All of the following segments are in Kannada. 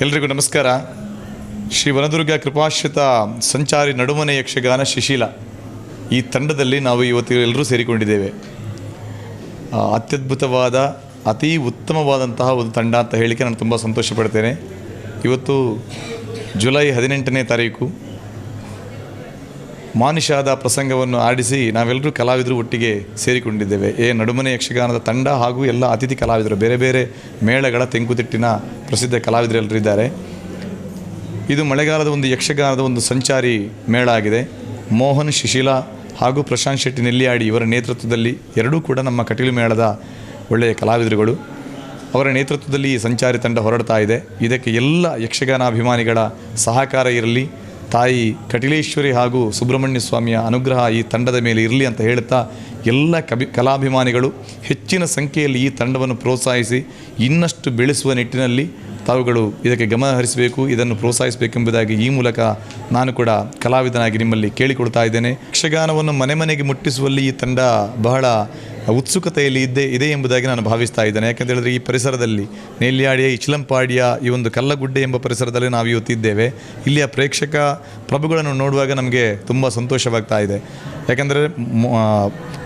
ಎಲ್ರಿಗೂ ನಮಸ್ಕಾರ. ಶ್ರೀ ವನದುರ್ಗ ಕೃಪಾಶ್ರಿತ ಸಂಚಾರಿ ನಡುಮನೆ ಯಕ್ಷಗಾನ ಶಿಶೀಲ. ಈ ತಂಡದಲ್ಲಿ ನಾವು ಇವತ್ತು ಎಲ್ಲರೂ ಸೇರಿಕೊಂಡಿದ್ದೇವೆ. ಅತ್ಯದ್ಭುತವಾದ, ಅತಿ ಉತ್ತಮವಾದಂತಹ ಒಂದು ತಂಡ ಅಂತ ಹೇಳಿಕೆ ನಾನು ತುಂಬ ಸಂತೋಷಪಡ್ತೇನೆ. ಇವತ್ತು ಜುಲೈ ಹದಿನೆಂಟನೇ ತಾರೀಕು ಮಾನಿಷಾದ ಪ್ರಸಂಗವನ್ನು ಆಡಿಸಿ ನಾವೆಲ್ಲರೂ ಕಲಾವಿದರು ಒಟ್ಟಿಗೆ ಸೇರಿಕೊಂಡಿದ್ದೇವೆ. ಎ ನಡುಮನೆ ಯಕ್ಷಗಾನದ ತಂಡ ಹಾಗೂ ಎಲ್ಲ ಅತಿಥಿ ಕಲಾವಿದರು, ಬೇರೆ ಬೇರೆ ಮೇಳಗಳ ತೆಂಕುತಿಟ್ಟಿನ ಪ್ರಸಿದ್ಧ ಕಲಾವಿದರೆಲ್ಲರೂ ಇದ್ದಾರೆ ಇದು ಮಳೆಗಾಲದ ಒಂದು ಯಕ್ಷಗಾನದ ಒಂದು ಸಂಚಾರಿ ಮೇಳ ಆಗಿದೆ. ಮೋಹನ್, ಶಿಶಿಲಾ ಹಾಗೂ ಪ್ರಶಾಂತ್ ಶೆಟ್ಟಿ ನೆಲ್ಲಿಯಾಡಿ ಇವರ ನೇತೃತ್ವದಲ್ಲಿ ಎರಡೂ ಕೂಡ ನಮ್ಮ ಕಟೀಲು ಮೇಳದ ಒಳ್ಳೆಯ ಕಲಾವಿದರುಗಳು. ಅವರ ನೇತೃತ್ವದಲ್ಲಿ ಈ ಸಂಚಾರಿ ತಂಡ ಹೊರಡ್ತಾ ಇದೆ. ಇದಕ್ಕೆ ಎಲ್ಲ ಯಕ್ಷಗಾನ ಅಭಿಮಾನಿಗಳ ಸಹಕಾರ ಇರಲಿ. ತಾಯಿ ಕಟಿಲೇಶ್ವರಿ ಹಾಗೂ ಸುಬ್ರಹ್ಮಣ್ಯ ಸ್ವಾಮಿಯ ಅನುಗ್ರಹ ಈ ತಂಡದ ಮೇಲೆ ಇರಲಿ ಅಂತ ಹೇಳುತ್ತಾ ಎಲ್ಲ ಕವಿ ಕಲಾಭಿಮಾನಿಗಳು ಹೆಚ್ಚಿನ ಸಂಖ್ಯೆಯಲ್ಲಿ ಈ ತಂಡವನ್ನು ಪ್ರೋತ್ಸಾಹಿಸಿ ಇನ್ನಷ್ಟು ಬೆಳೆಸುವ ನಿಟ್ಟಿನಲ್ಲಿ ತಾವುಗಳು ಇದಕ್ಕೆ ಗಮನ ಹರಿಸಬೇಕು, ಇದನ್ನು ಪ್ರೋತ್ಸಾಹಿಸಬೇಕೆಂಬುದಾಗಿ ಈ ಮೂಲಕ ನಾನು ಕೂಡ ಕಲಾವಿದನಾಗಿ ನಿಮ್ಮಲ್ಲಿ ಕೇಳಿಕೊಡ್ತಾ ಇದ್ದೇನೆ. ಯಕ್ಷಗಾನವನ್ನು ಮನೆ ಮನೆಗೆ ಮುಟ್ಟಿಸುವಲ್ಲಿ ಈ ತಂಡ ಬಹಳ ಉತ್ಸುಕತೆಯಲ್ಲಿ ಇದ್ದೇ ಇದೆ ಎಂಬುದಾಗಿ ನಾನು ಭಾವಿಸ್ತಾ ಇದ್ದೇನೆ. ಯಾಕಂತ ಹೇಳಿದ್ರೆ ಈ ಪರಿಸರದಲ್ಲಿ ನೇಲ್ಯಾಡಿಯ ಇಚ್ಲಂಪಾಡಿಯ ಈ ಒಂದು ಕಲ್ಲಗುಡ್ಡೆ ಎಂಬ ಪರಿಸರದಲ್ಲಿ ನಾವು ಇವತ್ತಿದ್ದೇವೆ ಇಲ್ಲಿಯ ಪ್ರೇಕ್ಷಕ ಪ್ರಭುಗಳನ್ನು ನೋಡುವಾಗ ನಮಗೆ ತುಂಬ ಸಂತೋಷವಾಗ್ತಾ ಇದೆ. ಯಾಕಂದರೆ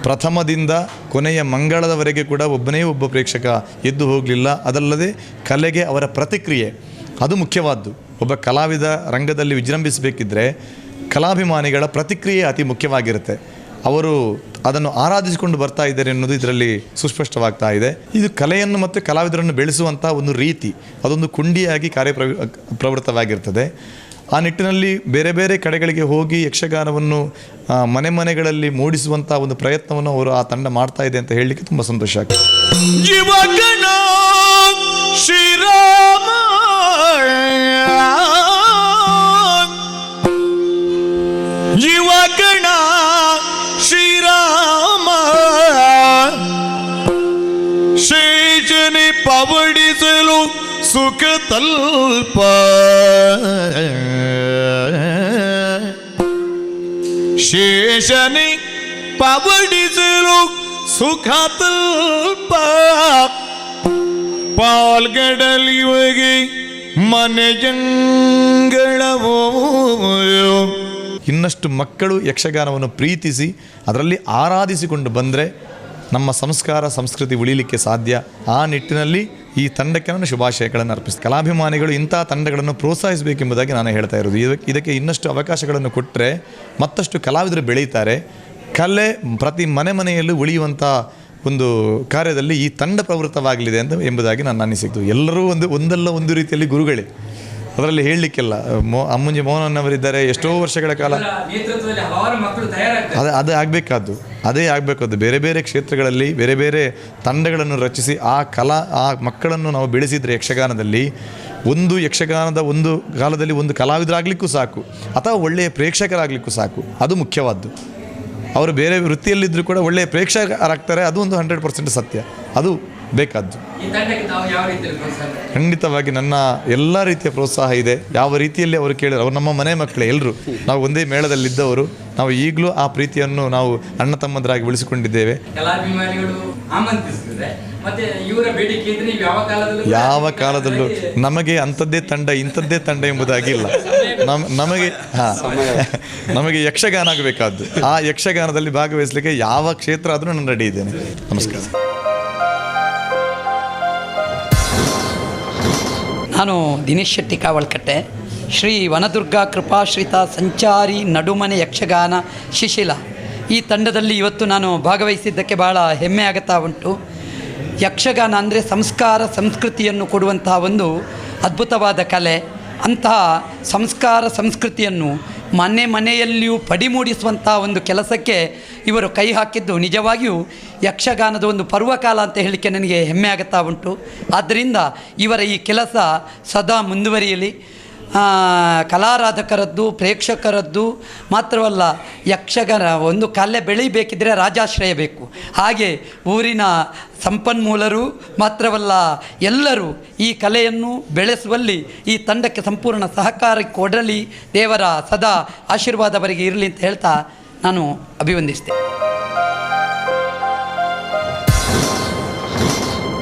ಪ್ರಥಮದಿಂದ ಕೊನೆಯ ಮಂಗಳದವರೆಗೆ ಕೂಡ ಒಬ್ಬನೇ ಒಬ್ಬ ಪ್ರೇಕ್ಷಕ ಎದ್ದು ಹೋಗಲಿಲ್ಲ. ಅದಲ್ಲದೆ ಕಲೆಗೆ ಅವರ ಪ್ರತಿಕ್ರಿಯೆ, ಅದು ಮುಖ್ಯವಾದ್ದು. ಒಬ್ಬ ಕಲಾವಿದ ರಂಗದಲ್ಲಿ ವಿಜೃಂಭಿಸಬೇಕಿದ್ರೆ ಕಲಾಭಿಮಾನಿಗಳ ಪ್ರತಿಕ್ರಿಯೆ ಅತಿ ಮುಖ್ಯವಾಗಿರುತ್ತೆ. ಅವರು ಅದನ್ನು ಆರಾಧಿಸಿಕೊಂಡು ಬರ್ತಾ ಇದ್ದಾರೆ ಅನ್ನೋದು ಇದರಲ್ಲಿ ಸುಸ್ಪಷ್ಟವಾಗ್ತಾ ಇದೆ. ಇದು ಕಲೆಯನ್ನು ಮತ್ತು ಕಲಾವಿದರನ್ನು ಬೆಳೆಸುವಂಥ ಒಂದು ರೀತಿ, ಅದೊಂದು ಕುಂಡಿಯಾಗಿ ಕಾರ್ಯಪ್ರವ, ಪ್ರವೃತ್ತವಾಗಿರ್ತದೆ. ಆ ನಿಟ್ಟಿನಲ್ಲಿ ಬೇರೆ ಬೇರೆ ಕಡೆಗಳಿಗೆ ಹೋಗಿ ಯಕ್ಷಗಾನವನ್ನು ಮನೆ ಮನೆಗಳಲ್ಲಿ ಮೂಡಿಸುವಂಥ ಒಂದು ಪ್ರಯತ್ನವನ್ನು ಅವರು ಆ ತಂಡ ಮಾಡ್ತಾ ಇದೆ ಅಂತ ಹೇಳಲಿಕ್ಕೆ ತುಂಬ ಸಂತೋಷ ಆಗ್ತದೆ. ಸುಖ ತಲ್ಪ. ಶೇಷನೆ ಪವಡಿಸಲು ಸುಖ ತಲ್ಪ. ಮನೆ ಜಂಗಳವೋ ಇನ್ನಷ್ಟು ಮಕ್ಕಳು ಯಕ್ಷಗಾನವನ್ನು ಪ್ರೀತಿಸಿ ಅದರಲ್ಲಿ ಆರಾಧಿಸಿಕೊಂಡು ಬಂದರೆ ನಮ್ಮ ಸಂಸ್ಕಾರ ಸಂಸ್ಕೃತಿ ಉಳಿಲಿಕ್ಕೆ ಸಾಧ್ಯ. ಆ ನಿಟ್ಟಿನಲ್ಲಿ ಈ ತಂಡಕ್ಕೆ ನಾನು ಶುಭಾಶಯಗಳನ್ನು ಅರ್ಪಿಸ್ತೀನಿ. ಕಲಾಭಿಮಾನಿಗಳು ಇಂಥ ತಂಡಗಳನ್ನು ಪ್ರೋತ್ಸಾಹಿಸಬೇಕೆಂಬುದಾಗಿ ನಾನು ಹೇಳ್ತಾ ಇರೋದು. ಇದಕ್ಕೆ ಇದಕ್ಕೆ ಇನ್ನಷ್ಟು ಅವಕಾಶಗಳನ್ನು ಕೊಟ್ಟರೆ ಮತ್ತಷ್ಟು ಕಲಾವಿದರು ಬೆಳೀತಾರೆ. ಕಲೆ ಪ್ರತಿ ಮನೆ ಮನೆಯಲ್ಲೂ ಉಳಿಯುವಂಥ ಒಂದು ಕಾರ್ಯದಲ್ಲಿ ಈ ತಂಡ ಪ್ರವೃತ್ತವಾಗಲಿದೆ ಅಂತ ಎಂಬುದಾಗಿ ನನ್ನ ಅನಿಸಿತು ಎಲ್ಲರೂ ಒಂದು, ಒಂದಲ್ಲ ಒಂದು ರೀತಿಯಲ್ಲಿ ಗುರುಗಳೇ. ಅದರಲ್ಲಿ ಹೇಳಲಿಕ್ಕಿಲ್ಲ. ಮೋ ಅಮ್ಮುಂಜಿ ಮೋಹನವರಿದ್ದಾರೆ ಎಷ್ಟೋ ವರ್ಷಗಳ ಕಾಲ. ಅದೇ ಅದೇ ಆಗಬೇಕಾದ್ದು ಅದೇ ಆಗಬೇಕಾದ್ದು. ಬೇರೆ ಬೇರೆ ಕ್ಷೇತ್ರಗಳಲ್ಲಿ ಬೇರೆ ಬೇರೆ ತಂಡಗಳನ್ನು ರಚಿಸಿ ಆ ಕಲಾ ಆ ಮಕ್ಕಳನ್ನು ನಾವು ಬೆಳೆಸಿದರೆ ಯಕ್ಷಗಾನದಲ್ಲಿ ಒಂದು ಯಕ್ಷಗಾನದ ಒಂದು ಕಾಲದಲ್ಲಿ ಒಂದು ಕಲಾವಿದರಾಗಲಿಕ್ಕೂ ಸಾಕು ಅಥವಾ ಒಳ್ಳೆಯ ಪ್ರೇಕ್ಷಕರಾಗಲಿಕ್ಕೂ ಸಾಕು. ಅದು ಮುಖ್ಯವಾದ್ದು. ಅವರು ಬೇರೆ ವೃತ್ತಿಯಲ್ಲಿದ್ದರೂ ಕೂಡ ಒಳ್ಳೆಯ ಪ್ರೇಕ್ಷಕರಾಗ್ತಾರೆ ಅದು ಒಂದು ಹಂಡ್ರೆಡ್ ಪರ್ಸೆಂಟ್ ಸತ್ಯ. ಅದು ಬೇಕಾದ್ದು. ಖಂಡಿತವಾಗಿ ನನ್ನ ಎಲ್ಲ ರೀತಿಯ ಪ್ರೋತ್ಸಾಹ ಇದೆ. ಯಾವ ರೀತಿಯಲ್ಲಿ ಅವರು ಕೇಳಿದ್ರು ಅವ್ರು ನಮ್ಮ ಮನೆ ಮಕ್ಕಳೇ ಎಲ್ಲರೂ ನಾವು ಒಂದೇ ಮೇಳದಲ್ಲಿದ್ದವರು. ನಾವು ಈಗಲೂ ಆ ಪ್ರೀತಿಯನ್ನು ನಾವು ಅಣ್ಣ ತಮ್ಮದರಾಗಿ ಉಳಿಸಿಕೊಂಡಿದ್ದೇವೆ. ಯಾವ ಕಾಲದಲ್ಲೂ ಯಾವ ಕಾಲದಲ್ಲೂ ನಮಗೆ ಅಂಥದ್ದೇ ತಂಡ ಇಂಥದ್ದೇ ತಂಡ ಎಂಬುದಾಗಿ ಇಲ್ಲ. ನಮ್ ನಮಗೆ ಹಾಂ. ನಮಗೆ ಯಕ್ಷಗಾನ ಆಗಬೇಕಾದ್ದು. ಆ ಯಕ್ಷಗಾನದಲ್ಲಿ ಭಾಗವಹಿಸಲಿಕ್ಕೆ ಯಾವ ಕ್ಷೇತ್ರ ಆದರೂ ನಾನು ರೆಡಿ ಇದ್ದೇನೆ. ನಮಸ್ಕಾರ. ನಾನು ದಿನೇಶ್ ಶೆಟ್ಟಿ ಕಾವಳ್ಕಟ್ಟೆ ಶ್ರೀ ವನದುರ್ಗ ಕೃಪಾಶ್ರಿತ ಸಂಚಾರಿ ನಡುಮನೆ ಯಕ್ಷಗಾನ ಶಿಶಿಲ. ಈ ತಂಡದಲ್ಲಿ ಇವತ್ತು ನಾನು ಭಾಗವಹಿಸಿದ್ದಕ್ಕೆ ಬಹಳ ಹೆಮ್ಮೆ ಆಗುತ್ತಾ ಉಂಟು. ಯಕ್ಷಗಾನ ಅಂದರೆ ಸಂಸ್ಕಾರ ಸಂಸ್ಕೃತಿಯನ್ನು ಕೊಡುವಂತಹ ಒಂದು ಅದ್ಭುತವಾದ ಕಲೆ. ಅಂತಹ ಸಂಸ್ಕಾರ ಸಂಸ್ಕೃತಿಯನ್ನು ಮನೆ ಮನೆಯಲ್ಲಿಯೂ ಪಡಿಮೂಡಿಸುವಂಥ ಒಂದು ಕೆಲಸಕ್ಕೆ ಇವರು ಕೈ ಹಾಕಿದ್ದು ನಿಜವಾಗಿಯೂ ಯಕ್ಷಗಾನದ ಒಂದು ಪರ್ವಕಾಲ ಅಂತ ಹೇಳಲಿಕ್ಕೆ ನನಗೆ ಹೆಮ್ಮೆ ಆಗುತ್ತಾ ಉಂಟು. ಆದ್ದರಿಂದ ಇವರ ಈ ಕೆಲಸ ಸದಾ ಮುಂದುವರಿಯಲಿ. ಕಲಾರಾಧಕರದ್ದು, ಪ್ರೇಕ್ಷಕರದ್ದು ಮಾತ್ರವಲ್ಲ, ಯಕ್ಷಗಾನ ಒಂದು ಕಲೆ ಬೆಳೀಬೇಕಿದ್ರೆ ರಾಜಾಶ್ರಯ ಬೇಕು. ಹಾಗೆ ಊರಿನ ಸಂಪನ್ಮೂಲರು ಮಾತ್ರವಲ್ಲ, ಎಲ್ಲರೂ ಈ ಕಲೆಯನ್ನು ಬೆಳೆಸುವಲ್ಲಿ ಈ ತಂಡಕ್ಕೆ ಸಂಪೂರ್ಣ ಸಹಕಾರ ಕೊಡಲಿ ದೇವರ ಸದಾ ಆಶೀರ್ವಾದವರಿಗೆ ಇರಲಿ ಅಂತ ಹೇಳ್ತಾ ನಾನು ಅಭಿವಂದಿಸ್ತೇನೆ